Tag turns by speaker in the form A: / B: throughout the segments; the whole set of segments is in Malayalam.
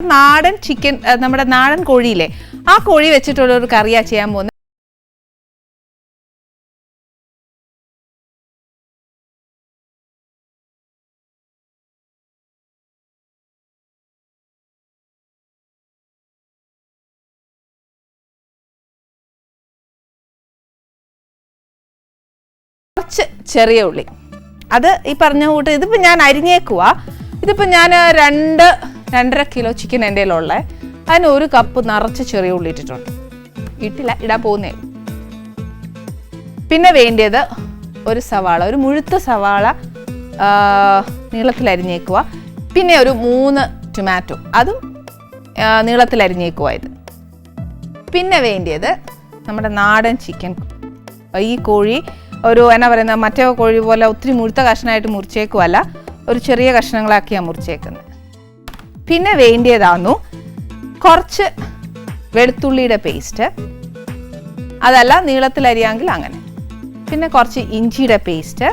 A: നാടൻ ചിക്കൻ നമ്മുടെ നാടൻ കോഴിയില്ലേ ആ കോഴി വെച്ചിട്ടുള്ള ഒരു കറിയാ ചെയ്യാൻ പോകുന്നത്. കുറച്ച് ചെറിയ ഉള്ളി. അത് ഈ പറഞ്ഞ കൂട്ട് ഇതിപ്പോൾ ഞാൻ അരിഞ്ഞേക്കുവാ. ഇതിപ്പോൾ ഞാൻ രണ്ട് രണ്ടര കിലോ ചിക്കൻ എന്റെ കയ്യിലുള്ളത് അതിന് ഒരു കപ്പ് നിറച്ച് ചെറിയ ഉള്ളി ഇട്ടിട്ടുണ്ട്. ഇട്ടില്ല ഇടാൻ പോകുന്നേ. പിന്നെ വേണ്ടിയത് ഒരു സവാള ഒരു മുഴുത്ത സവാള നീളത്തിൽ അരിഞ്ഞേക്കുക പിന്നെ ഒരു മൂന്ന് ടൊമാറ്റോ അതും നീളത്തിൽ അരിഞ്ഞേക്കുക ഇത് പിന്നെ വേണ്ടിയത് നമ്മുടെ നാടൻ ചിക്കൻ ഈ കോഴി ഒരു എന്നാ പറയുന്നത് മറ്റേ കോഴി പോലെ ഒത്തിരി മുഴുത്ത കഷ്ണമായിട്ട് മുറിച്ചേക്കുമല്ല ഒരു ചെറിയ കഷ്ണങ്ങളാക്കിയാണ് മുറിച്ചേക്കുന്നത്. പിന്നെ വേണ്ടിയതാന്നു കുറച്ച് വെളുത്തുള്ളിയുടെ പേസ്റ്റ് അതല്ല നീളത്തിൽ അരിയാങ്കിൽ അങ്ങനെ. പിന്നെ കുറച്ച് ഇഞ്ചിയുടെ പേസ്റ്റ്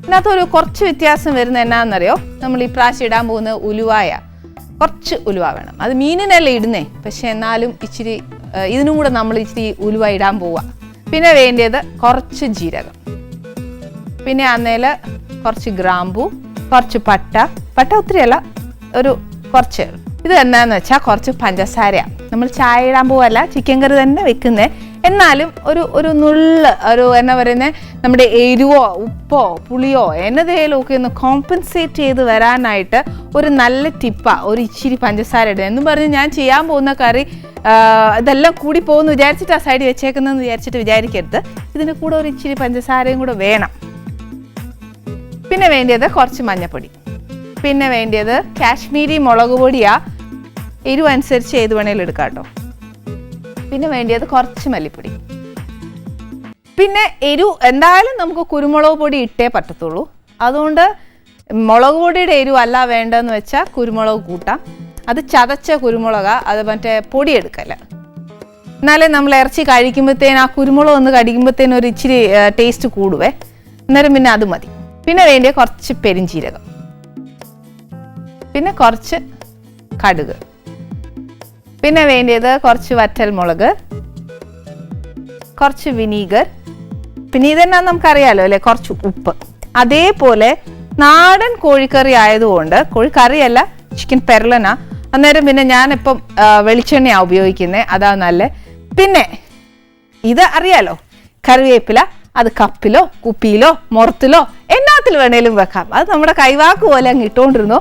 A: ഇതിനകത്ത് ഒരു കുറച്ച് വ്യത്യാസം വരുന്ന എന്നാന്നറിയോ? നമ്മൾ ഈ പ്രാവശ്യം ഇടാൻ പോകുന്ന ഉലുവായ. കുറച്ച് ഉലുവ വേണം. അത് മീനിനല്ലേ ഇടുന്നേ? പക്ഷെ എന്നാലും ഇച്ചിരി ഇതിനും കൂടെ നമ്മൾ ഇച്ചിരി ഉലുവ ഇടാൻ പോവുക പിന്നെ വേണ്ടിയത് കുറച്ച് ജീരകം. പിന്നെ അന്നേൽ കുറച്ച് ഗ്രാമ്പു കുറച്ച് പട്ട. പട്ട ഒത്തിരിയല്ല ഒരു കുറച്ച്. ഇത് എന്നാന്ന് വെച്ചാൽ കുറച്ച് പഞ്ചസാര നമ്മൾ ചായ ഇടാൻ പോവല്ല ചിക്കൻ കറി തന്നെ വെക്കുന്നത് എന്നാലും ഒരു ഒരു നുള്ള് ഒരു എന്നാ പറയുന്നത് നമ്മുടെ എരിവോ ഉപ്പോ പുളിയോ എന്നതേലും ഒക്കെ ഒന്ന് കോമ്പൻസേറ്റ് ചെയ്ത് വരാനായിട്ട് ഒരു നല്ല ടിപ്പാ ഒരു ഇച്ചിരി പഞ്ചസാര ഇടുക. എന്ന് പറഞ്ഞ് ഞാൻ ചെയ്യാൻ പോകുന്ന കറി ഇതെല്ലാം കൂടി പോകുമെന്ന് വിചാരിച്ചിട്ട് ആ സൈഡ് വെച്ചേക്കുന്നതെന്ന് വിചാരിച്ചിട്ട് വിചാരിക്കരുത്. ഇതിന് കൂടെ ഒരു ഇച്ചിരി പഞ്ചസാരയും കൂടെ വേണം. പിന്നെ വേണ്ടിയത് കുറച്ച് മഞ്ഞപ്പൊടി. പിന്നെ വേണ്ടിയത് കാശ്മീരി മുളക് പൊടിയാ. എരിവ് അനുസരിച്ച് ഏത് വേണേലും എടുക്കാം കേട്ടോ പിന്നെ വേണ്ടിയത് കുറച്ച് മല്ലിപ്പൊടി. പിന്നെ എരിവ് എന്തായാലും നമുക്ക് കുരുമുളക് പൊടി ഇട്ടേ പറ്റത്തുള്ളൂ. അതുകൊണ്ട് മുളക് പൊടിയുടെ എരിവ് അല്ല വേണ്ടതെന്ന് വെച്ചാൽ കുരുമുളക് കൂട്ടാം. അത് ചതച്ച കുരുമുളക അത് മറ്റേ പൊടി എടുക്കല്ല എന്നാലേ നമ്മൾ ഇറച്ചി കഴിക്കുമ്പോഴത്തേന് ആ കുരുമുളക് ഒന്ന് കടിക്കുമ്പോഴത്തേന് ഒരു ഇച്ചിരി ടേസ്റ്റ് കൂടുവേ. അന്നേരം പിന്നെ അത് മതി. പിന്നെ വേണ്ടിയ കുറച്ച് പെരിഞ്ചീരകം. പിന്നെ കുറച്ച് കടുക്. പിന്നെ വേണ്ടിയത് കുറച്ച് വറ്റൽ മുളക് കുറച്ച് വിനീഗർ. പിന്നെ ഇതെന്നാ നമുക്കറിയാലോ അല്ലേ? കുറച്ച് ഉപ്പ്. അതേപോലെ നാടൻ കോഴിക്കറി ആയതുകൊണ്ട് കോഴിക്കറിയല്ല ചിക്കൻ പെരളന അന്നേരം പിന്നെ ഞാനിപ്പം വെളിച്ചെണ്ണയാണ് ഉപയോഗിക്കുന്നത് അതാ നല്ല. പിന്നെ ഇത് അറിയാലോ? കറിവേപ്പില അത് കപ്പിലോ കുപ്പിയിലോ മുറത്തിലോ എന്നാത്തിൽ വേണേലും വെക്കാം. അത് നമ്മുടെ കൈവാക്ക് പോലെ അങ്ങ് ഇട്ടുകൊണ്ടിരുന്നു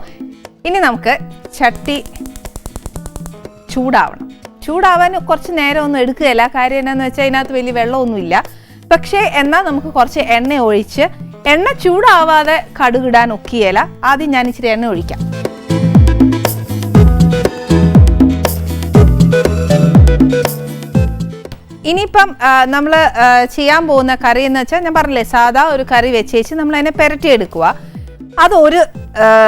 A: ഇനി നമുക്ക് ചട്ടി ചൂടാവണം. ചൂടാവാൻ കുറച്ച് നേരം ഒന്നും എടുക്കുകയില്ല കാര്യം എന്നാന്ന് വെച്ചാൽ അതിനകത്ത് വലിയ വെള്ളമൊന്നുമില്ല. പക്ഷേ എന്നാൽ നമുക്ക് കുറച്ച് എണ്ണ ഒഴിച്ച് എണ്ണ ചൂടാവാതെ കടുകിടാൻ ഒക്കിയല ആദ്യം ഞാൻ ഇച്ചിരി എണ്ണ ഒഴിക്കാം. ഇനിയിപ്പം നമ്മൾ ചെയ്യാൻ പോകുന്ന കറി എന്ന് വെച്ചാൽ ഞാൻ പറഞ്ഞില്ലേ സാധാ ഒരു കറി വെച്ചേച്ച് നമ്മൾ അതിനെ പുരട്ടിയെടുക്കുക അതൊരു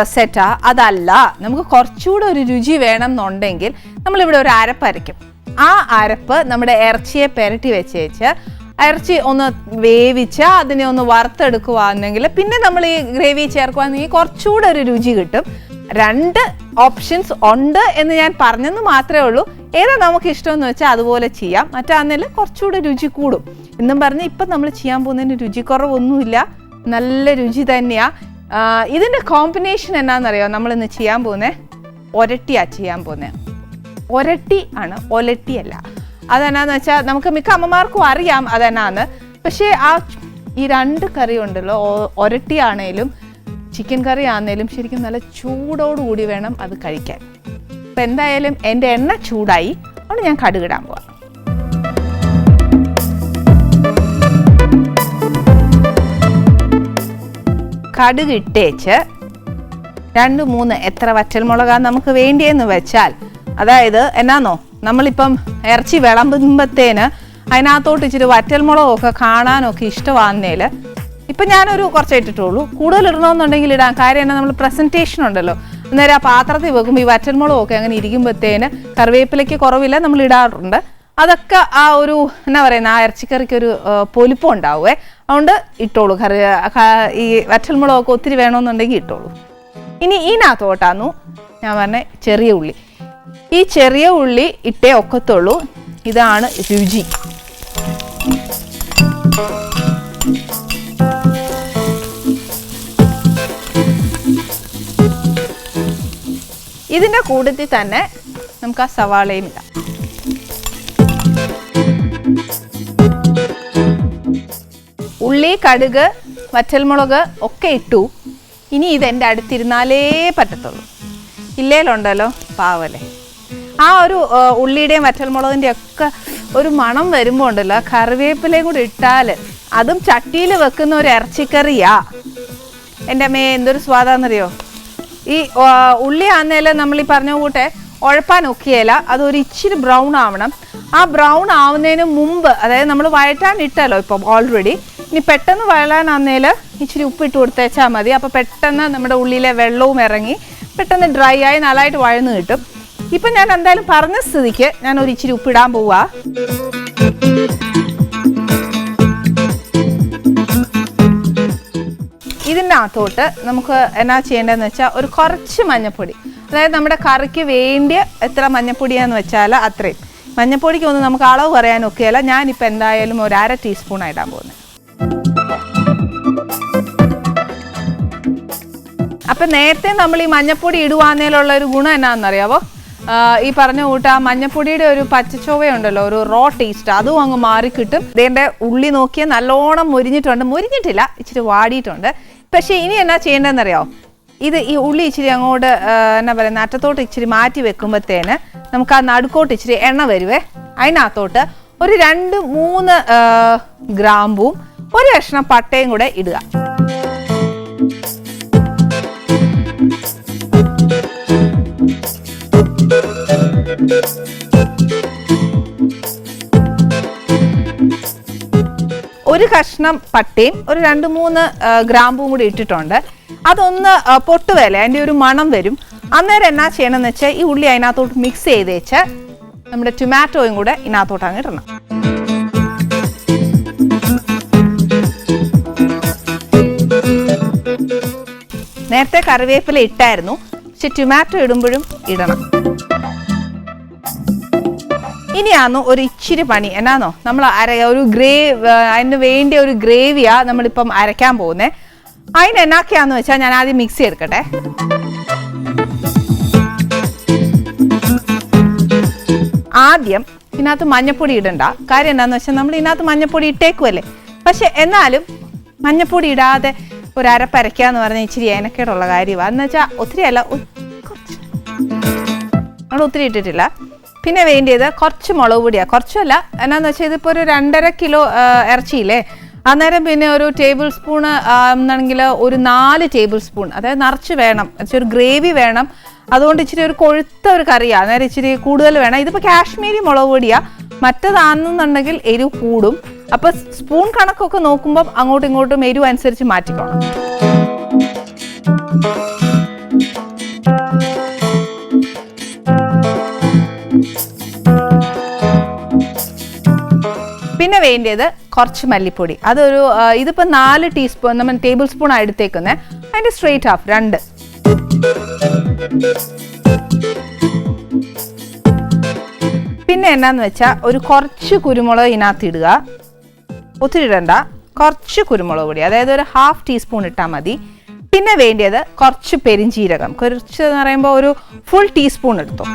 A: സെറ്റാ. അതല്ല. നമുക്ക് കുറച്ചുകൂടെ ഒരു രുചി വേണം എന്നുണ്ടെങ്കിൽ നമ്മളിവിടെ ഒരു അരപ്പ് അരയ്ക്കും. ആ അരപ്പ് നമ്മുടെ ഇറച്ചിയെ പെരട്ടി വെച്ച് വെച്ച് ഇറച്ചി ഒന്ന് വേവിച്ച് അതിനെ ഒന്ന് വറുത്തെടുക്കുകയാണെങ്കിൽ പിന്നെ നമ്മൾ ഈ ഗ്രേവി ചേർക്കുകയാണെങ്കിൽ കുറച്ചുകൂടെ ഒരു രുചി കിട്ടും. രണ്ട് ഓപ്ഷൻസ് ഉണ്ട് എന്ന് ഞാൻ പറഞ്ഞെന്ന് മാത്രമേ ഉള്ളൂ. ഏതാ നമുക്ക് ഇഷ്ടമെന്ന് വെച്ചാൽ അതുപോലെ ചെയ്യാം. മറ്റാണെങ്കിൽ കുറച്ചുകൂടെ രുചി കൂടും. എന്നും പറഞ്ഞ് ഇപ്പം നമ്മൾ ചെയ്യാൻ പോകുന്നതിന് രുചിക്കുറവൊന്നുമില്ല. നല്ല രുചി തന്നെയാ. ആ, ഇതിന്റെ കോമ്പിനേഷൻ എന്നാണെന്നറിയോ നമ്മൾ ഇന്ന് ചെയ്യാൻ പോകുന്നത് ഒരട്ടിയാണ് ചെയ്യാൻ പോകുന്നത് ഒരട്ടി ആണ് ഒലട്ടിയല്ല. അതെന്നാന്ന് വെച്ചാൽ നമുക്ക് മിക്ക അമ്മമാർക്കും അറിയാം അതെന്നാന്ന്. പക്ഷേ ആ ഈ രണ്ട് കറി ഉണ്ടല്ലോ ഒരട്ടി ആണേലും ചിക്കൻ കറി ആണേലും ശരിക്കും നല്ല ചൂടോടുകൂടി വേണം അത് കഴിക്കാൻ. അപ്പം എന്തായാലും എന്റെ എണ്ണ ചൂടായി അതുകൊണ്ട് ഞാൻ കടുകിടാൻ പോവാം. കടുക് ഇട്ടേച്ച് രണ്ട് മൂന്ന് എത്ര വറ്റൽമുളകാണ് നമുക്ക് വേണ്ടിയെന്ന് വെച്ചാൽ അതായത് എന്നാന്നോ നമ്മളിപ്പം ഇറച്ചി വിളമ്പുമ്പത്തേന് അതിനകത്തോട്ട് ഇച്ചിരി വറ്റൽമുളകൊക്കെ കാണാനൊക്കെ ഇഷ്ടമാകുന്നതിൽ ഇപ്പം ഞാനൊരു കുറച്ച് ഇട്ടിട്ടുള്ളൂ. കൂടുതൽ ഇടണമെന്നുണ്ടെങ്കിൽ ഇടാം. കാര്യം എന്നാ നമ്മൾ പ്രസന്റേഷൻ ഉണ്ടല്ലോ. അന്നേരം ആ പാത്രത്തിൽ വെക്കുമ്പോൾ ഈ വറ്റൽമുളകൊക്കെ അങ്ങനെ ഇരിക്കുമ്പോഴത്തേന് കറിവേപ്പിലയ്ക്ക് കുറവില്ല നമ്മൾ ഇടാറുണ്ട്. അതൊക്കെ ആ ഒരു എന്നാ പറയുന്ന ആ ഇറച്ചിക്കറിക്ക് ഒരു പൊലിപ്പം ഉണ്ടാവുമേ അതുകൊണ്ട് ഇട്ടോളൂ. കറി ഈ വറ്റൽമുളകൊക്കെ ഒത്തിരി വേണമെന്നുണ്ടെങ്കിൽ ഇട്ടോളൂ. ഇനി ഇതിനകത്തോട്ടാന്നു ഞാൻ പറഞ്ഞ ചെറിയ ഉള്ളി. ഈ ചെറിയ ഉള്ളി ഇട്ടേ ഒക്കത്തുള്ളൂ. ഇതാണ് രുചി. ഇതിന്റെ കൂട്ടത്തിൽ തന്നെ നമുക്ക് ആ സവാളയും ഇടാം. ഉള്ളി കടുക് വറ്റൽമുളക് ഒക്കെ ഇട്ടു. ഇനി ഇതെന്റെ അടുത്തിരുന്നാലേ പറ്റത്തുള്ളൂ. ഇല്ലേലുണ്ടല്ലോ പാവല്ലേ? ആ ഒരു ഉള്ളിയുടെയും വറ്റൽമുളകിന്റെ ഒക്കെ ഒരു മണം വരുമ്പോൾ ഉണ്ടല്ലോ കറിവേപ്പിലയും കൂടി ഇട്ടാൽ അതും ചട്ടിയിൽ വെക്കുന്ന ഒരു ഇറച്ചിക്കറിയാ. എന്റെ അമ്മയെ എന്തൊരു സ്വാദാന്നറിയോ? ഈ ഉള്ളി ആന്നേൽ നമ്മൾ ഈ പറഞ്ഞ കൂട്ടെ ഉഴപ്പാൻ ഒക്കിയല്ല അതൊരു ഇച്ചിരി ബ്രൗൺ ആവണം. ആ ബ്രൗൺ ആവുന്നതിന് മുമ്പ് അതായത് നമ്മൾ വഴറ്റാൻ ഇട്ടല്ലോ ഇപ്പം ഓൾറെഡി ഇനി പെട്ടെന്ന് വഴലാനാന്നേൽ ഇച്ചിരി ഉപ്പിട്ട് കൊടുത്തേച്ചാൽ മതി. അപ്പോൾ പെട്ടെന്ന് നമ്മുടെ ഉള്ളിലെ വെള്ളവും ഇറങ്ങി പെട്ടെന്ന് ഡ്രൈ ആയി നല്ലതായിട്ട് വഴന്ന് കിട്ടും. ഇപ്പം ഞാൻ എന്തായാലും പറഞ്ഞ സ്ഥിതിക്ക് ഞാൻ ഒരു ഇച്ചിരി ഉപ്പിടാൻ പോവാ. ഇതിന്റെ അകത്തോട്ട് നമുക്ക് എന്നാ ചെയ്യേണ്ടതെന്ന് വെച്ചാൽ ഒരു കുറച്ച് മഞ്ഞപ്പൊടി. അതായത് നമ്മുടെ കറിക്ക് വേണ്ടിയ എത്ര മഞ്ഞപ്പൊടിയാന്ന് വെച്ചാൽ അത്രയും. മഞ്ഞപ്പൊടിക്കൊന്നും നമുക്ക് അളവ് പറയാനൊക്കെയല്ല. ഞാനിപ്പോൾ എന്തായാലും ഒരു അര ടീസ്പൂൺ ഇടാൻ പോകുന്നത് അപ്പം നേരത്തെ നമ്മൾ ഈ മഞ്ഞപ്പൊടി ഇടുവാന്നേലുള്ള ഒരു ഗുണം എന്നാണെന്നറിയാവോ ഈ പറഞ്ഞ കൂട്ട് മഞ്ഞപ്പൊടിയുടെ ഒരു പച്ചച്ചോവയുണ്ടല്ലോ ഒരു റോ ടേസ്റ്റ് അതും അങ്ങ് മാറിക്കിട്ടും. ഇതിന്റെ ഉള്ളി നോക്കിയ നല്ലോണം മുരിഞ്ഞിട്ടുണ്ട്. മുരിഞ്ഞിട്ടില്ല ഇച്ചിരി വാടിയിട്ടുണ്ട്. പക്ഷേ ഇനി എന്നാ ചെയ്യേണ്ടതെന്നറിയാമോ ഇത് ഈ ഉള്ളി ഇച്ചിരി അങ്ങോട്ട് എന്നാ പറയുക അറ്റത്തോട്ട് ഇച്ചിരി മാറ്റി വെക്കുമ്പോഴത്തേന് നമുക്ക് ആ നടുക്കോട്ട് ഇച്ചിരി എണ്ണ വരുവേ. അതിനകത്തോട്ട് ഒരു രണ്ട് മൂന്ന് ഗ്രാമ്പും ഒരു കഷ്ണം പട്ടയും കൂടെ ഇടുക. ഒരു കഷ്ണം പട്ടയും ഒരു രണ്ട് മൂന്ന് ഗ്രാമ്പും കൂടി ഇട്ടിട്ടുണ്ട്. അതൊന്ന് പൊട്ടുവേല അതിന്റെ ഒരു മണം വരും. അന്നേരം എന്നാ ചെയ്യണമെന്ന് വെച്ചാൽ ഈ ഉള്ളി അതിനകത്തോട്ട് മിക്സ് ചെയ്ത് വെച്ച് നമ്മുടെ ടൊമാറ്റോയും കൂടെ ഇതിനകത്തോട്ട് അങ്ങ് ഇടണം. നേരത്തെ കറിവേപ്പില ഇട്ടായിരുന്നു. പക്ഷെ ടൊമാറ്റോ ഇടുമ്പോഴും ഇടണം. ഇനിയാന്നു ഒരു ഇച്ചിരി പണി. എന്നാന്നോ? നമ്മൾ അര ഒരു ഗ്രേ അതിന് വേണ്ടിയ ഒരു ഗ്രേവിയാ നമ്മളിപ്പം അരയ്ക്കാൻ പോകുന്നത് അതിന് എന്നാക്കിയാന്ന് വെച്ചാൽ ഞാൻ ആദ്യം മിക്സി എടുക്കട്ടെ ആദ്യം ഇതിനകത്ത് മഞ്ഞപ്പൊടി ഇടണ്ട. കാര്യം എന്താന്ന് വെച്ചാൽ നമ്മൾ ഇതിനകത്ത് മഞ്ഞപ്പൊടി ഇട്ടേക്കുമല്ലേ പക്ഷെ എന്നാലും മഞ്ഞപ്പൊടി ഇടാതെ ഒരു അരപ്പരയ്ക്കാന്ന് പറഞ്ഞാൽ ഇച്ചിരി ഏനക്കേടുള്ള കാര്യമാണ് എന്ന് വെച്ചാൽ ഒത്തിരി അല്ല നമ്മൾ ഒത്തിരി ഇട്ടിട്ടില്ല. പിന്നെ വേണ്ടിയത് കുറച്ച് മുളക് പൊടിയാണ് കുറച്ചല്ല എന്നാന്ന് വെച്ചാൽ ഇതിപ്പോൾ ഒരു രണ്ടര കിലോ ഇറച്ചിയില്ലേ? അന്നേരം പിന്നെ ഒരു ടേബിൾ സ്പൂൺ എന്നാണെങ്കിൽ ഒരു നാല് ടേബിൾ സ്പൂൺ അതായത് നിറച്ച് വേണം. എന്നുവെച്ചാൽ ഒരു ഗ്രേവി വേണം. അതുകൊണ്ട് ഇച്ചിരി ഒരു കൊഴുത്ത ഒരു കറിയാണ് അന്നേരം ഇച്ചിരി കൂടുതൽ വേണം. ഇതിപ്പോൾ കാശ്മീരി മുളക് പൊടിയാണ് മറ്റേതാണെന്നുണ്ടെങ്കിൽ എരിവ് കൂടും. അപ്പോൾ സ്പൂൺ കണക്കൊക്കെ നോക്കുമ്പോൾ അങ്ങോട്ടും ഇങ്ങോട്ടും എരിവ് അനുസരിച്ച് മാറ്റിക്കോണം. പിന്നെ വേണ്ടിയത് കുറച്ച് മല്ലിപ്പൊടി. അതൊരു ഇതിപ്പോൾ ഇതിപ്പോ നാല് ടീസ്പൂൺ നമ്മൾ ടേബിൾ സ്പൂൺ എടുത്തേക്കുന്നത് അതിന്റെ സ്ട്രെയിറ്റ് ഹാഫ് രണ്ട്. പിന്നെ എന്നാന്ന് വെച്ചാൽ ഒരു കുറച്ച് കുരുമുളക് ഇതിനകത്ത് ഇടുക. ഒത്തിരി ഇടണ്ട. കുറച്ച് കുരുമുളക് പൊടി അതായത് ഒരു ഹാഫ് ടീസ്പൂൺ ഇട്ടാൽ മതി. പിന്നെ വേണ്ടിയത് കുറച്ച് പെരിഞ്ചീരകം. കുറച്ച് എന്ന് പറയുമ്പോൾ ഒരു ഫുൾ ടീസ്പൂൺ എടുത്തു.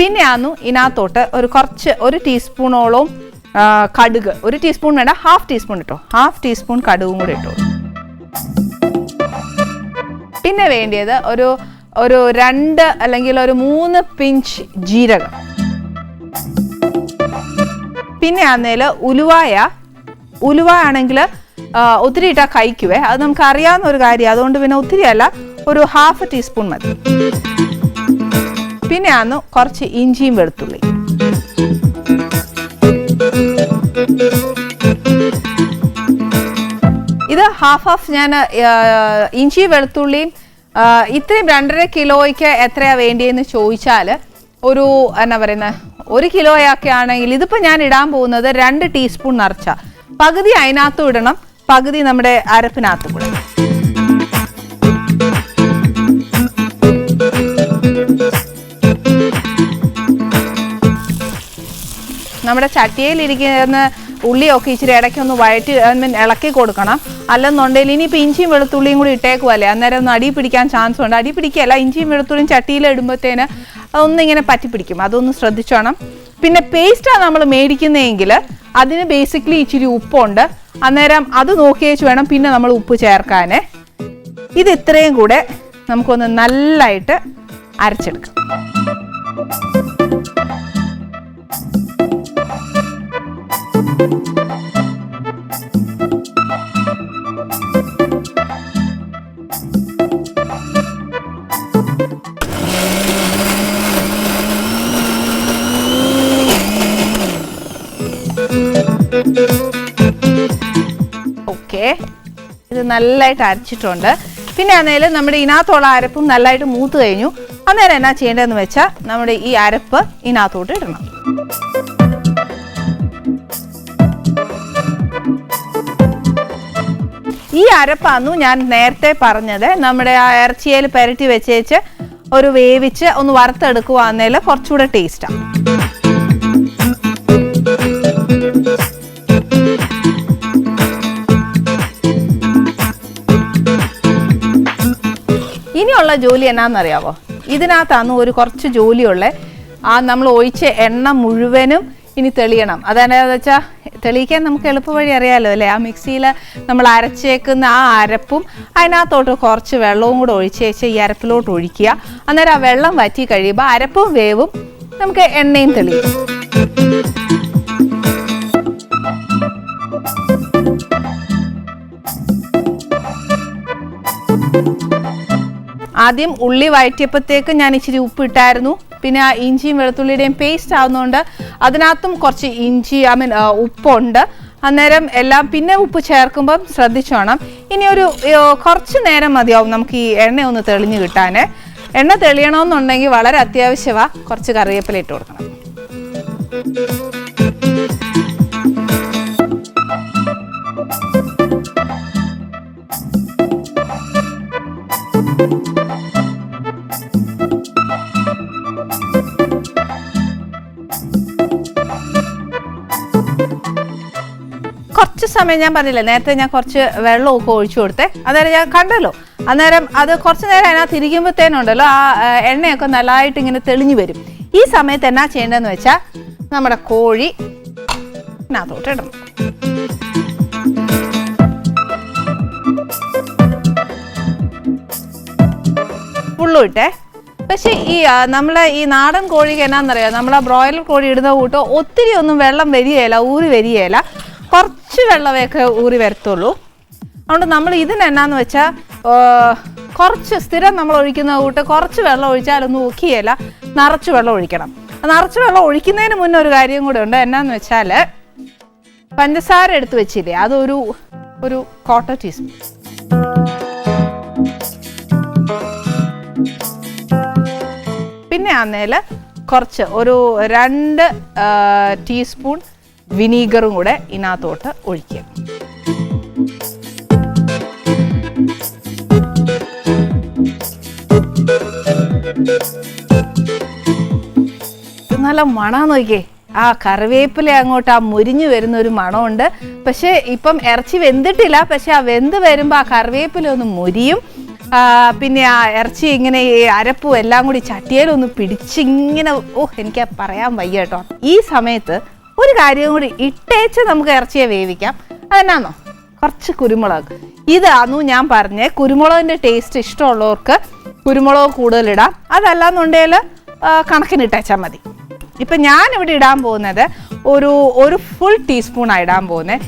A: പിന്നെയാന്നു ഇതിനകത്തോട്ട് ഒരു കുറച്ച് ഒരു ടീസ്പൂണോളം കടുക്. ഒരു ടീസ്പൂൺ വേണ്ട ഹാഫ് ടീസ്പൂൺ ഇട്ടോ. ഹാഫ് ടീസ്പൂൺ കടുകും കൂടി ഇട്ടു. പിന്നെ വേണ്ടിയത് ഒരു ഒരു രണ്ട് അല്ലെങ്കിൽ ഒരു മൂന്ന് പിഞ്ച് ജീരകം. പിന്നെ ആന്നേൽ ഉലുവായ ഉലുവ ആണെങ്കിൽ ഒത്തിരി ഇട്ടാൽ കഴിക്കുവേ. അത് നമുക്ക് അറിയാവുന്ന ഒരു കാര്യം. അതുകൊണ്ട് പിന്നെ ഒത്തിരി അല്ല ഒരു ഹാഫ് ടീസ്പൂൺ മതി. പിന്നെ അന്ന് കുറച്ച് ഇഞ്ചിയും വെളുത്തുള്ളി. ഇത് ഹാഫ് ഹാഫ് ഞാൻ ഇഞ്ചി വെളുത്തുള്ളിയും ഇത്രയും രണ്ടര കിലോയ്ക്ക് എത്രയാ വേണ്ടിയെന്ന് ചോദിച്ചാൽ ഒരു എന്നാ പറയുന്നത് ഒരു കിലോയൊക്കെ ആണെങ്കിൽ ഇതിപ്പോൾ ഞാൻ ഇടാൻ പോകുന്നത് രണ്ട് ടീസ്പൂൺ നിറച്ച. പകുതി അതിനകത്തും ഇടണം പകുതി നമ്മുടെ അരപ്പിനകത്തും കൂടെ നമ്മുടെ ചട്ടിയയിലിരിക്കുന്ന ഉള്ളിയൊക്കെ ഇച്ചിരി ഇടയ്ക്കൊന്ന് വഴറ്റി ഇളക്കി കൊടുക്കണം. അല്ലെന്നുണ്ടെങ്കിൽ ഇനിയിപ്പോൾ ഇഞ്ചിയും വെളുത്തുള്ളിയും കൂടി ഇട്ടേക്കുമല്ലേ അന്നേരം ഒന്ന് അടി പിടിക്കാൻ ചാൻസ് ഉണ്ട്. അടി പിടിക്കുകയല്ല ഇഞ്ചിയും വെളുത്തുള്ളിയും ചട്ടിയിൽ ഇടുമ്പോഴത്തേന് പറ്റി പിടിക്കും. അതൊന്ന് ശ്രദ്ധിച്ചോണം. പിന്നെ പേസ്റ്റാണ് നമ്മൾ മേടിക്കുന്നതെങ്കിൽ അതിന് ബേസിക്കലി ഇച്ചിരി ഉപ്പുണ്ട്. അന്നേരം അത് നോക്കിയേച്ച് വേണം പിന്നെ നമ്മൾ ഉപ്പ് ചേർക്കാൻ ഇത് ഇത്രയും കൂടെ നമുക്കൊന്ന് നല്ലതായിട്ട് അരച്ചെടുക്കാം. ഓക്കെ. ഇത് നല്ലതായിട്ട് അരച്ചിട്ടുണ്ട്. പിന്നെ അന്നേരം നമ്മുടെ ഇതിനകത്തുള്ള അരപ്പും നല്ലതായിട്ട് മൂത്ത് കഴിഞ്ഞു. അന്നേരം എന്നാ ചെയ്യേണ്ടതെന്ന് വെച്ചാൽ നമ്മുടെ ഈ അരപ്പ് ഇതിനകത്തോട്ട് ഇടണം. ഈ അരപ്പാന്നു ഞാൻ നേരത്തെ പറഞ്ഞത് നമ്മുടെ ആ ഇറച്ചിയിൽ പുരട്ടി വെച്ചേച്ച് ഒരു വേവിച്ച് ഒന്ന് വറുത്തെടുക്കുവാന്നേൽ കുറച്ചുകൂടെ ടേസ്റ്റാണ് ഇനിയുള്ള ജോലി എന്നാന്നറിയാവോ? ഇതിനകത്താണ് ഒരു കുറച്ച് ജോലിയുള്ള ആ നമ്മൾ ഒഴിച്ച എണ്ണ മുഴുവനും ഇനി തെളിയണം. അതെന്താണെന്ന് വെച്ചാൽ തെളിയിക്കാൻ നമുക്ക് എളുപ്പ വഴി അറിയാമല്ലോ അല്ലേ? ആ മിക്സിയിൽ നമ്മൾ അരച്ചേക്കുന്ന ആ അരപ്പും അതിനകത്തോട്ട് കുറച്ച് വെള്ളവും കൂടെ ഒഴിച്ച് വെച്ച് ഈ അരപ്പിലോട്ട് ഒഴിക്കുക. അന്നേരം ആ വെള്ളം വറ്റി കഴിയുമ്പോൾ അരപ്പും വേവും നമുക്ക് എണ്ണയും തെളിയും. ആദ്യം ഉള്ളി വഴറ്റിയപ്പോഴത്തേക്ക് ഞാൻ ഇച്ചിരി ഉപ്പ് ഇട്ടായിരുന്നു. പിന്നെ ആ ഇഞ്ചിയും വെളുത്തുള്ളിയുടെയും പേസ്റ്റ് ആവുന്നതുകൊണ്ട് അതിനകത്തും കുറച്ച് ഇഞ്ചി ഐ മീൻ ഉപ്പുണ്ട്. അന്നേരം എല്ലാം പിന്നെ ഉപ്പ് ചേർക്കുമ്പം ശ്രദ്ധിച്ചു വേണം ഇനി ഒരു കുറച്ച് നേരം മതിയാവും നമുക്ക് ഈ എണ്ണ ഒന്ന് തെളിഞ്ഞു കിട്ടാൻ എണ്ണ തെളിയണമെന്നുണ്ടെങ്കിൽ വളരെ അത്യാവശ്യമാണ് കുറച്ച് കറിവേപ്പില ഇട്ട് കൊടുക്കണം. സമയം ഞാൻ പറഞ്ഞില്ലേ നേരത്തെ ഞാൻ കുറച്ച് വെള്ളമൊക്കെ ഒഴിച്ചു കൊടുത്തേ. അന്നേരം ഞാൻ കണ്ടല്ലോ. അന്നേരം അത് കുറച്ച് നേരം അതിനകത്ത് ഇരിക്കുമ്പോഴത്തേനുണ്ടല്ലോ ആ എണ്ണയൊക്കെ നല്ലതായിട്ട് ഇങ്ങനെ തെളിഞ്ഞു വരും. ഈ സമയത്ത് എന്നാ ചെയ്യേണ്ടതെന്ന് വെച്ചാൽ നമ്മുടെ കോഴി ഇതിനകത്തോട്ട് ഇടണം. ഇട്ടേ പക്ഷേ ഈ നമ്മളെ ഈ നാടൻ കോഴിക്ക് എന്നാന്നറിയാം? നമ്മളെ ബ്രോയിലർ കോഴി ഇടുന്ന കൂട്ടോ ഒത്തിരി ഒന്നും വെള്ളം വരികയില്ല ഊറി വരികയില്ല. കുറച്ച് വെള്ളമൊക്കെ ഊറി വരത്തുള്ളൂ. അതുകൊണ്ട് നമ്മൾ ഇതിന് എന്നാന്ന് വെച്ചാൽ കുറച്ച് സ്ഥിരം നമ്മൾ ഒഴിക്കുന്ന കൂട്ട് കുറച്ച് വെള്ളം ഒഴിച്ചാലൊന്നും ഒക്കിയല്ല നിറച്ച് വെള്ളം ഒഴിക്കണം. നിറച്ച് വെള്ളം ഒഴിക്കുന്നതിന് മുന്നേ ഒരു കാര്യം കൂടെ ഉണ്ട്. എന്നാന്ന് വെച്ചാൽ പഞ്ചസാര എടുത്ത് വെച്ചില്ലേ അതൊരു ഒരു ക്വാർട്ടർ ടീസ്പൂൺ പിന്നെ ആന്നേൽ കുറച്ച് ഒരു രണ്ട് ടീസ്പൂൺ വിനീഗറും കൂടെ ഇതിനകത്തോട്ട് ഒഴിക്കുക നല്ല മണം നോക്കിയേ. ആ കറിവേപ്പില അങ്ങോട്ട് ആ മുരിഞ്ഞു വരുന്ന ഒരു മണമുണ്ട്. പക്ഷേ ഇപ്പം ഇറച്ചി വെന്തിട്ടില്ല. പക്ഷെ ആ വെന്ത് വരുമ്പോൾ ആ കറിവേപ്പില ഒന്ന് മുരിയും. പിന്നെ ആ ഇറച്ചി ഇങ്ങനെ ഈ അരപ്പും എല്ലാം കൂടി ചട്ടിയിലൊന്ന് പിടിച്ചിങ്ങനെ ഓ എനിക്ക് പറയാൻ വയ്യ കേട്ടോ. ഈ സമയത്ത് ഒരു കാര്യം കൂടി ഇട്ടേച്ച് നമുക്ക് ഇറച്ചിയെ വേവിക്കാം. അതെന്നാന്നോ? കുറച്ച് കുരുമുളക്. ഇതാന്നു ഞാൻ പറഞ്ഞ കുരുമുളകിന്റെ ടേസ്റ്റ് ഇഷ്ടമുള്ളവർക്ക് കുരുമുളക് കൂടുതലിടാം. അതല്ലാന്നുണ്ടെങ്കിൽ കണക്കിന് ഇട്ടേച്ചാൽ മതി. ഇപ്പം ഞാൻ ഇവിടെ ഇടാൻ പോകുന്നത് ഒരു ഒരു ഫുൾ ടീസ്പൂണാണ് ഇടാൻ പോകുന്നത്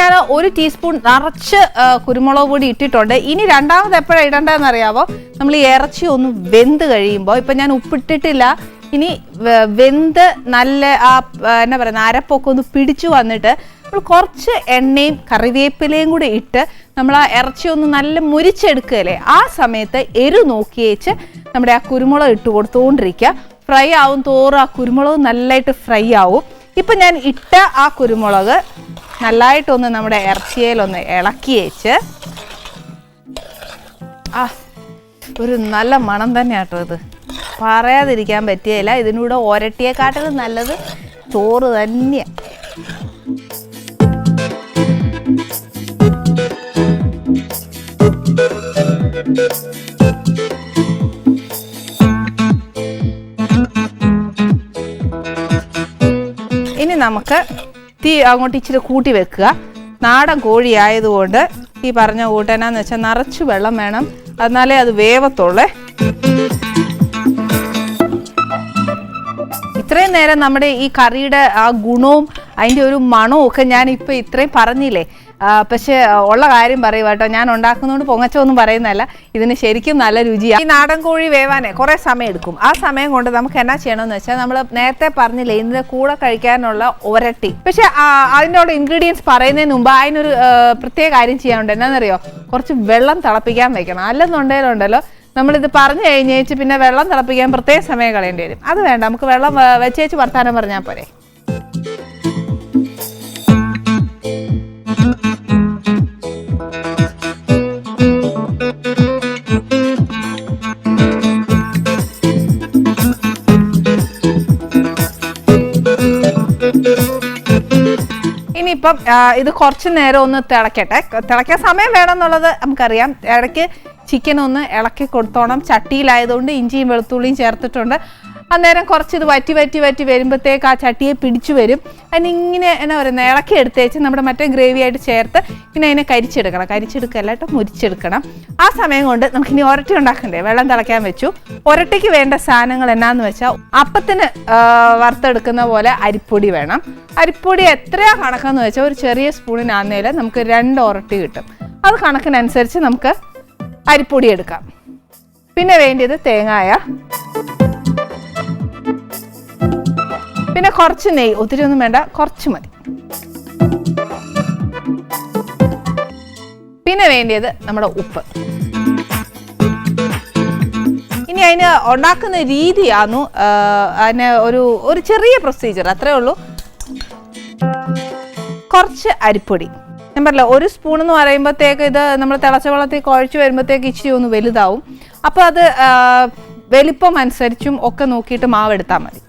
A: ഞാൻ ഒരു ടീസ്പൂൺ നിറച്ച് കുരുമുളക് പൊടി ഇട്ടിട്ടുണ്ട്. ഇനി രണ്ടാമത് എപ്പോഴാണ് ഇടേണ്ടതെന്ന് അറിയാവോ? നമ്മൾ ഈ ഇറച്ചി ഒന്ന് വെന്ത് കഴിയുമ്പോൾ ഇപ്പം ഞാൻ ഉപ്പിട്ടിട്ടില്ല. ഇനി വെന്ത് നല്ല ആ എന്നാ പറയുന്ന അരപ്പൊക്കെ ഒന്ന് പിടിച്ചു വന്നിട്ട് നമ്മൾ കുറച്ച് എണ്ണയും കറിവേപ്പിലയും കൂടെ ഇട്ട് നമ്മൾ ആ ഇറച്ചി ഒന്ന് നല്ല മുരിച്ചെടുക്കുകയല്ലേ ആ സമയത്ത് എരു നോക്കിയേച്ച് നമ്മുടെ ആ കുരുമുളക് ഇട്ട് കൊടുത്തുകൊണ്ടിരിക്കുക ഫ്രൈ ആവും തോറും ആ കുരുമുളക് നല്ലതായിട്ട് ഫ്രൈ ആവും. ഇപ്പം ഞാൻ ഇട്ട ആ കുരുമുളക് നല്ലതായിട്ടൊന്ന് നമ്മുടെ ഇറച്ചിയിലൊന്ന് ഇളക്കി വെച്ച് ആ ഒരു നല്ല മണം തന്നെ കേട്ടോ ഇത്. പറയാതിരിക്കാൻ പറ്റിയല്ല ഇതിനൂടെ ഒരട്ടിയെക്കാട്ടിലും നല്ലത് ചോറ് തന്നെയാണ് ഇനി നമുക്ക് തീ അങ്ങോട്ട് ഇച്ചിരി കൂട്ടി വെക്കുക. നാടൻ കോഴി ആയതുകൊണ്ട് ഈ പറഞ്ഞ കൂട്ടനാന്ന് വെച്ചാൽ നിറച്ച് വെള്ളം വേണം. എന്നാലേ അത് വേവത്തുള്ളേ. ഇത്രയും നേരം നമ്മുടെ ഈ കറിയുടെ ആ ഗുണവും അതിന്റെ ഒരു മണവും ഒക്കെ ഞാൻ ഇപ്പോൾ ഇത്രയും പറഞ്ഞില്ലേ? പക്ഷെ ഉള്ള കാര്യം പറയുക കേട്ടോ. ഞാൻ ഉണ്ടാക്കുന്നതുകൊണ്ട് പൊങ്ങച്ചൊന്നും പറയുന്നതല്ല. ഇതിന് ശരിക്കും നല്ല രുചിയാണ് ഈ നാടൻ കോഴി വേവാനേ കുറേ സമയം എടുക്കും. ആ സമയം കൊണ്ട് നമുക്ക് എന്നാ ചെയ്യണമെന്ന് വെച്ചാൽ നമ്മൾ നേരത്തെ പറഞ്ഞില്ലേ ഇതിന്റെ കൂടെ കഴിക്കാനുള്ള ഒരട്ടി. പക്ഷെ അതിന്റെ കൂടെ ഇൻഗ്രീഡിയൻസ് പറയുന്നതിന് മുമ്പ് അതിനൊരു പ്രത്യേക കാര്യം ചെയ്യാനുണ്ട്. എന്നാന്നറിയോ? കുറച്ച് വെള്ളം തിളപ്പിക്കാൻ വെക്കണം. അല്ലെന്നുണ്ടെങ്കിലുണ്ടല്ലോ നമ്മളിത് പറഞ്ഞു കഴിഞ്ഞേച്ച് പിന്നെ വെള്ളം തിളപ്പിക്കാൻ പ്രത്യേക സമയം കളയേണ്ടി വരും. അത് വേണ്ട. നമുക്ക് വെള്ളം വെച്ചേച്ച് വർത്താനം പറഞ്ഞാൽ പോരെ. ആ, ഇത് കുറച്ച് നേരം ഒന്ന് തിളക്കട്ടെ. തിളയ്ക്കാൻ സമയം വേണം എന്നുള്ളത് നമുക്കറിയാം. ഇടയ്ക്ക് ചിക്കൻ ഒന്ന് ഇളക്കി കൊടുത്തോണം. ചട്ടിയിലായതുകൊണ്ട് ഇഞ്ചിയും വെളുത്തുള്ളിയും ചേർത്തിട്ടുണ്ട്. അന്നേരം കുറച്ച് ഇത് വറ്റി വറ്റി വറ്റി വരുമ്പോഴത്തേക്ക് ആ ചട്ടിയെ പിടിച്ചു വരും. അതിനിങ്ങനെ എന്നാ പറയുന്നത് ഇളക്കി എടുത്തേച്ച് നമ്മുടെ മറ്റേ ഗ്രേവി ആയിട്ട് ചേർത്ത് പിന്നെ അതിനെ കരിച്ചെടുക്കണം. കരിച്ചെടുക്കല്ല കേട്ടോ മുരിച്ചെടുക്കണം. ആ സമയം കൊണ്ട് നമുക്ക് ഇനി ഒരട്ടി ഉണ്ടാക്കണ്ടേ? വെള്ളം തിളയ്ക്കാൻ വെച്ചു. ഒരട്ടിക്ക് വേണ്ട സാധനങ്ങൾ എന്നാന്ന് വെച്ചാൽ അപ്പത്തിന് വറുത്തെടുക്കുന്ന പോലെ അരിപ്പൊടി വേണം. അരിപ്പൊടി എത്രയാ കണക്കെന്ന് വെച്ചാൽ ഒരു ചെറിയ സ്പൂണിനാന്നേൽ നമുക്ക് രണ്ട് ഒരട്ടി കിട്ടും. അത് കണക്കിനനുസരിച്ച് നമുക്ക് അരിപ്പൊടി എടുക്കാം. പിന്നെ വേണ്ടിയത് തേങ്ങായ പിന്നെ കുറച്ച് നെയ്യ്. ഒത്തിരി ഒന്നും വേണ്ട കുറച്ച് മതി. പിന്നെ വേണ്ടിയത് നമ്മുടെ ഉപ്പ്. ഇനി അതിന് ഉണ്ടാക്കുന്ന രീതിയാന്നു അതിന് ഒരു ഒരു ചെറിയ പ്രൊസീജിയർ അത്രേ ഉള്ളൂ. കുറച്ച് അരിപ്പൊടി. ഞാൻ പറയില്ല ഒരു സ്പൂൺ എന്ന് പറയുമ്പോഴത്തേക്ക് ഇത് നമ്മൾ തിളച്ച വെള്ളത്തിൽ കുഴച്ച് വരുമ്പോഴത്തേക്ക് ഇച്ചിരി ഒന്ന് വലുതാവും. അപ്പോൾ അത് വലിപ്പം അനുസരിച്ചും ഒക്കെ നോക്കിയിട്ട് മാവ് എടുത്താൽ മതി.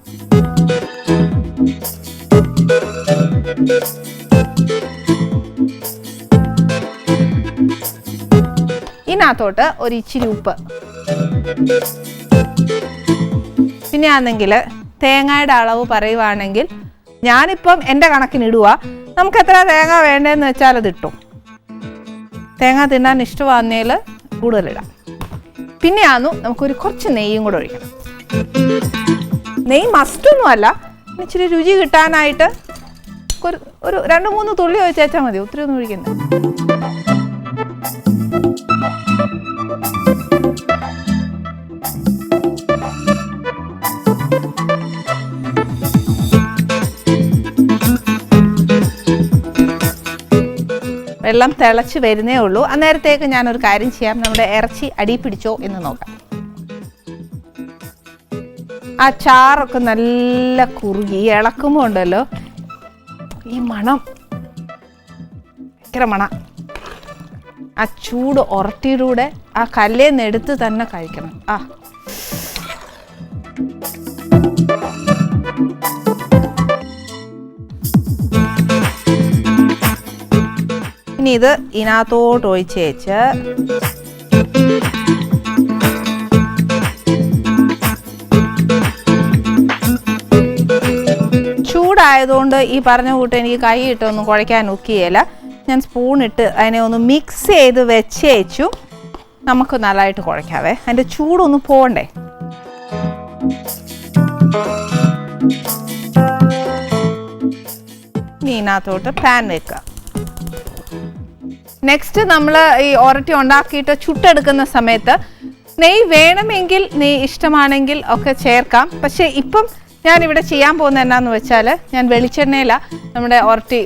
A: ഇതിനകത്തോട്ട് ഒരു ഇച്ചിരി ഉപ്പ്. പിന്നെ ആണെങ്കിൽ തേങ്ങയുടെ അളവ് പറയുവാണെങ്കിൽ ഞാനിപ്പം എന്റെ കണക്കിന് ഇടുക നമുക്ക് എത്ര തേങ്ങ വേണ്ടതെന്ന് വെച്ചാൽ അത് ഇട്ടു. തേങ്ങ തിന്നാൻ ഇഷ്ടമാകുന്നതിൽ കൂടുതലിടാം. പിന്നെയാന്നു നമുക്കൊരു കുറച്ച് നെയ്യും കൂടെ ഒഴിക്കണം. നെയ്യ് മസ്റ്റൊന്നുമല്ല ഇച്ചിരി രുചി കിട്ടാനായിട്ട് ഒരു രണ്ട് മൂന്ന് തുള്ളി ഒഴിച്ചേച്ചാൽ മതി. ഒത്തിരി ഒന്നും ഒഴിക്കുന്നത് വെള്ളം തിളച്ച് വരുന്നേ ഉള്ളൂ. അന്നേരത്തേക്ക് ഞാനൊരു കാര്യം ചെയ്യാം. നമ്മുടെ ഇറച്ചി അടി പിടിച്ചോ എന്ന് നോക്കാം. ആ ചാറൊക്കെ നല്ല കുറുകി ഇളക്കുമ്പോൾ ഉണ്ടല്ലോ. ഈ മണം. ഭയങ്കര മണ. ആ ചൂട് ഉറട്ടിയിലൂടെ ആ കല്ലേന്ന് എടുത്ത് തന്നെ കഴിക്കണം. ആ. ഇനി ഇത് ഇതിനകത്തോട്ട് ഒഴിച്ചേച്ച് ചൂടായതുകൊണ്ട് ഈ പറഞ്ഞ കൂട്ട് എനിക്ക് കൈ ഇട്ടൊന്നും കുഴയ്ക്കാൻ ഒക്കിയല്ല ഞാൻ സ്പൂൺ ഇട്ട് അതിനെ ഒന്ന് മിക്സ് ചെയ്ത് വെച്ചേച്ചു. നമുക്ക് നല്ലതായിട്ട് കുഴയ്ക്കാവേ. അതിന്റെ ചൂടൊന്ന് പോകണ്ടേ ഇനി ഇതിനകത്തോട്ട് പാൻ വെക്കുക. നെക്സ്റ്റ് നമ്മൾ ഈ ഒരട്ടി ഉണ്ടാക്കിയിട്ട് ചുട്ടെടുക്കുന്ന സമയത്ത് നെയ് വേണമെങ്കിൽ നെയ് ഇഷ്ടമാണെങ്കിൽ ഒക്കെ ചേർക്കാം. പക്ഷേ ഇപ്പം ഞാനിവിടെ ചെയ്യാൻ പോകുന്ന എന്നാന്ന് വെച്ചാൽ ഞാൻ വെളിച്ചെണ്ണയിലാണ് നമ്മുടെ ഒരട്ടി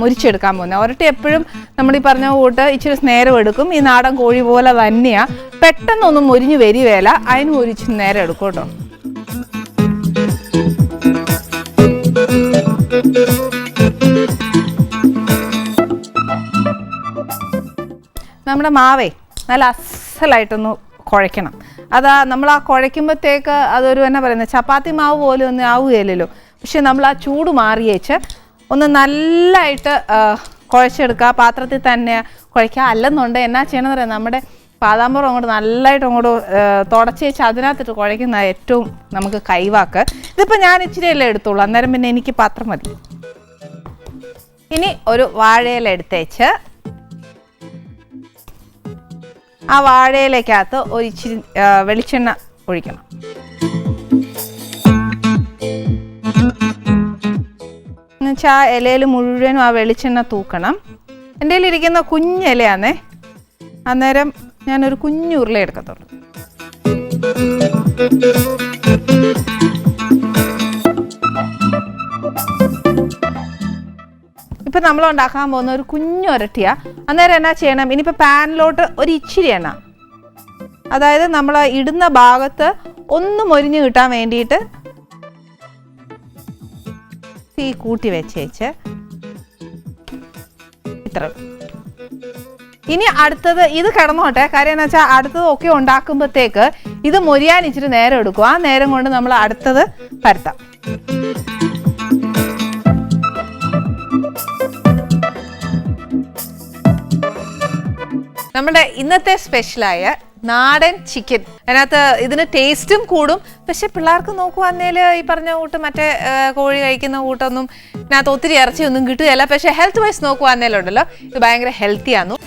A: മുരിച്ചെടുക്കാൻ പോകുന്നത്. ഒരട്ടി എപ്പോഴും നമ്മൾ ഈ പറഞ്ഞ കൂട്ട് ഇച്ചിരി നേരം എടുക്കും. ഈ നാടൻ കോഴി പോലെ തന്നെയാണ് പെട്ടെന്നൊന്നും മുരിഞ്ഞ് വരികയില്ല. അതിന് മുരിച്ച് നേരം എടുക്കും കേട്ടോ. നമ്മുടെ മാവേ നല്ല അസലായിട്ടൊന്ന് കുഴയ്ക്കണം. അതാ നമ്മൾ ആ കുഴയ്ക്കുമ്പോഴത്തേക്ക് അതൊരു എന്നാ പറയുന്നത് ചപ്പാത്തി മാവ് പോലും ഒന്നും ആവുകയില്ലല്ലോ. പക്ഷെ നമ്മൾ ആ ചൂട് മാറിയേച്ച് ഒന്ന് നല്ലതായിട്ട് കുഴച്ചെടുക്കുക പാത്രത്തിൽ തന്നെ കുഴയ്ക്കുക. അല്ലെന്നുണ്ട് എന്നാ ചെയ്യണമെന്ന് പറയാം നമ്മുടെ പാതാമ്പുറം അങ്ങോട്ട് നല്ലതായിട്ട് അങ്ങോട്ട് തുടച്ചേച്ച് അതിനകത്തിട്ട് കുഴയ്ക്കുന്ന ഏറ്റവും നമുക്ക് കൈവാക്ക്. ഇതിപ്പോൾ ഞാൻ ഇച്ചിരിയല്ലേ എടുത്തോളൂ അന്നേരം പിന്നെ എനിക്ക് പാത്രം മതി. ഇനി ഒരു വാഴയില എടുത്തേച്ച് ആ വാഴയിലേക്കകത്ത് ഒരു ഇച്ചിരി വെളിച്ചെണ്ണ ഒഴിക്കണം. എന്നുവെച്ചാൽ ആ ഇലയിൽ മുഴുവനും ആ വെളിച്ചെണ്ണ തൂക്കണം. എന്റെ ഇരിക്കുന്ന കുഞ്ഞ് ഇലയാന്നേ അന്നേരം ഞാനൊരു കുഞ്ഞു ഉരുള എടുക്കത്തുള്ളൂ. ഇപ്പൊ നമ്മൾ ഉണ്ടാക്കാൻ പോകുന്ന ഒരു കുഞ്ഞു ഒരട്ടിയ. അന്നേരം എന്നാ ചെയ്യണം? ഇനിയിപ്പോൾ പാനിലോട്ട് ഒരു ഇച്ചിരി എണ്ണ. അതായത് നമ്മൾ ഇടുന്ന ഭാഗത്ത് ഒന്ന് മൊരിഞ്ഞ് കിട്ടാൻ വേണ്ടിയിട്ട് തീ കൂട്ടി വെച്ചേച്ച് ഇത്ര. ഇനി അടുത്തത് ഇത് കിടന്നോട്ടെ. കാര്യം എന്ന് വെച്ചാൽ അടുത്തത് ഒക്കെ ഉണ്ടാക്കുമ്പോഴത്തേക്ക് ഇത് മൊരിയാൻ ഇച്ചിരി നേരം എടുക്കും. ആ നേരം കൊണ്ട് നമ്മൾ അടുത്തത് പരത്താം. നമ്മുടെ ഇന്നത്തെ സ്പെഷ്യലായ നാടൻ ചിക്കൻ. അതിനകത്ത് ഇതിന് ടേസ്റ്റും കൂടും. പക്ഷെ പിള്ളേർക്ക് നോക്കുവാന്നേൽ ഈ പറഞ്ഞ കൂട്ട് മറ്റേ കോഴി കഴിക്കുന്ന കൂട്ടൊന്നും ഇതിനകത്ത് ഒത്തിരി ഇറച്ചിയൊന്നും കിട്ടുകയല്ല. പക്ഷെ ഹെൽത്ത് വൈസ് നോക്കുവാന്നേലുണ്ടല്ലോ ഇത് ഭയങ്കര ആന്നു.